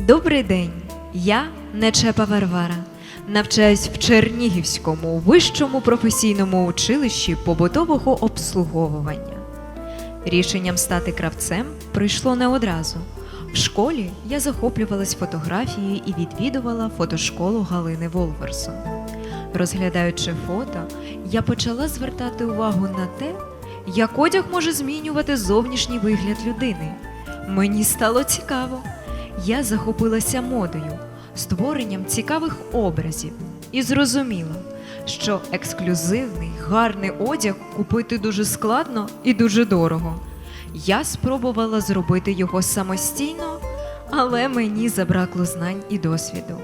Добрий день, я Нечепа Варвара. Навчаюсь в Чернігівському вищому професійному училищі побутового обслуговування. Рішенням стати кравцем прийшло не одразу. В школі я захоплювалась фотографією і відвідувала фотошколу Галини Волверсон. Розглядаючи фото, я почала звертати увагу на те, як одяг може змінювати зовнішній вигляд людини. Мені стало цікаво. Я захопилася модою, створенням цікавих образів і зрозуміла, що ексклюзивний, гарний одяг купити дуже складно і дуже дорого. Я спробувала зробити його самостійно, але мені забракло знань і досвіду.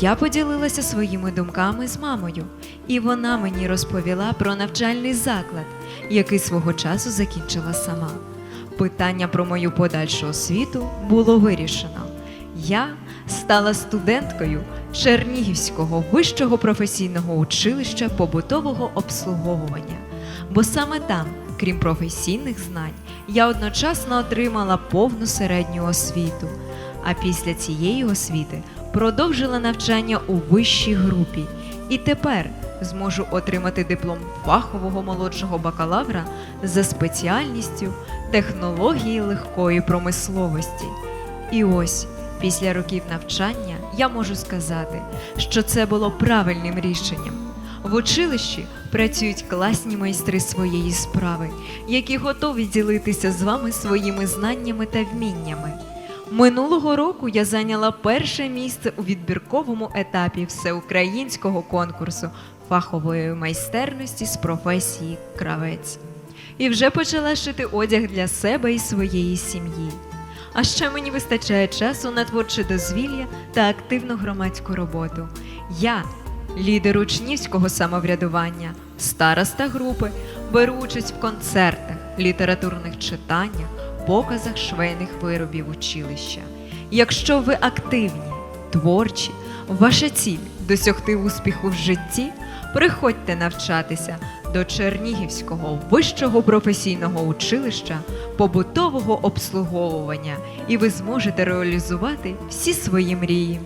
Я поділилася своїми думками з мамою, і вона мені розповіла про навчальний заклад, який свого часу закінчила сама. Питання про мою подальшу освіту було вирішено. Я стала студенткою Чернігівського вищого професійного училища побутового обслуговування, бо саме там, крім професійних знань, я одночасно отримала повну середню освіту. А після цієї освіти продовжила навчання у вищій групі і тепер зможу отримати диплом фахового молодшого бакалавра за спеціальністю технології легкої промисловості. І ось після років навчання я можу сказати, що це було правильним рішенням. В училищі працюють класні майстри своєї справи, які готові ділитися з вами своїми знаннями та вміннями. Минулого року я зайняла перше місце у відбірковому етапі всеукраїнського конкурсу фахової майстерності з професії кравець. І вже почала шити одяг для себе і своєї сім'ї. А ще мені вистачає часу на творче дозвілля та активну громадську роботу. Я, лідер учнівського самоврядування, староста групи, беру участь в концертах, літературних читаннях, показах швейних виробів училища. Якщо ви активні, творчі, ваша ціль досягти успіху в житті, приходьте навчатися до Чернігівського вищого професійного училища побутового обслуговування, і ви зможете реалізувати всі свої мрії.